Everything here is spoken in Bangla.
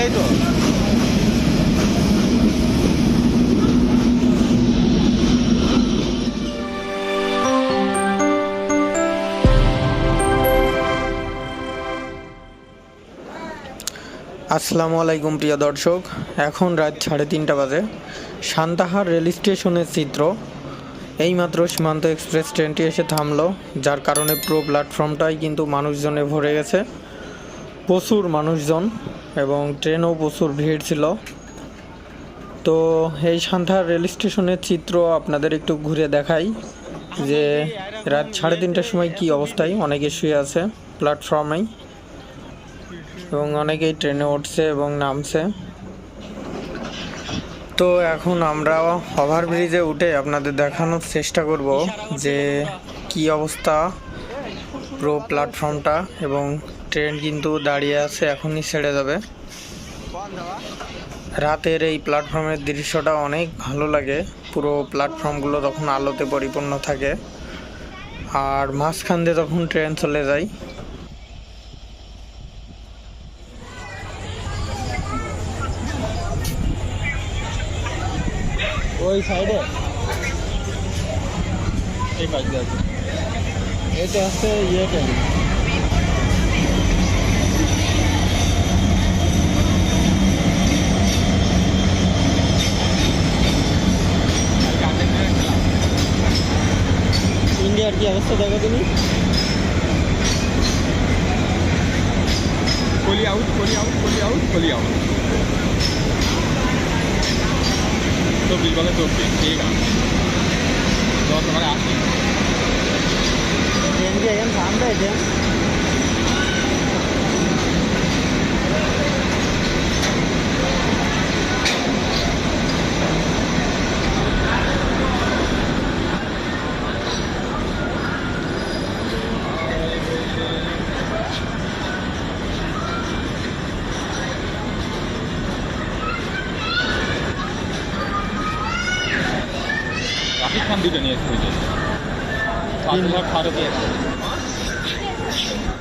এটাই তো। আসসালামু আলাইকুম প্রিয় দর্শক, এখন রাত সাড়ে তিনটা বাজে। সান্তাহার রেল স্টেশনের চিত্র এইমাত্র সীমান্ত এক্সপ্রেস ট্রেনটি এসে থামলো, যার কারণে পুরো প্ল্যাটফর্মটাই কিন্তু মানুষজনে ভরে গেছে। প্রচুর মানুষজন এবং ট্রেনও প্রচুর ভিড় ছিল। তো এই সান্তাহার রেল স্টেশনের চিত্র আপনাদের একটু ঘুরে দেখাই যে রাত সাড়ে তিনটার সময় কি অবস্থায়? অনেকে শুয়ে আছে প্ল্যাটফর্মেই এবং অনেকেই ট্রেনে উঠছে এবং নামছে। তো এখন আমরা ওভারব্রিজে উঠে আপনাদের দেখানোর চেষ্টা করব যে কি অবস্থা পুরো প্ল্যাটফর্মটা এবং ট্রেন কিন্তু দাঁড়িয়ে আছে, এখনই ছেড়ে যাবে। রাতের এই প্ল্যাটফর্মের দৃশ্যটা অনেক ভালো লাগে। পুরো প্ল্যাটফর্মগুলো তখন আলোতে পরিপূর্ণ থাকে। আর মাঝখান দিয়ে তখন ট্রেন চলে যায়। ওই সাইডে? এই পাশ দিয়ে এটা হচ্ছে ইয়ে ট্রেন ইন্ডিয়ার কি অবস্থা দেখো তুমি? Fully out, fully out, fully out, fully out. চব্বিশ বলে চব্বিশ ঠিক আছে। ট্রেন কি ট্রেন রাফিক খান দুটো নিয়ে এসেছে পাঁচ হাজার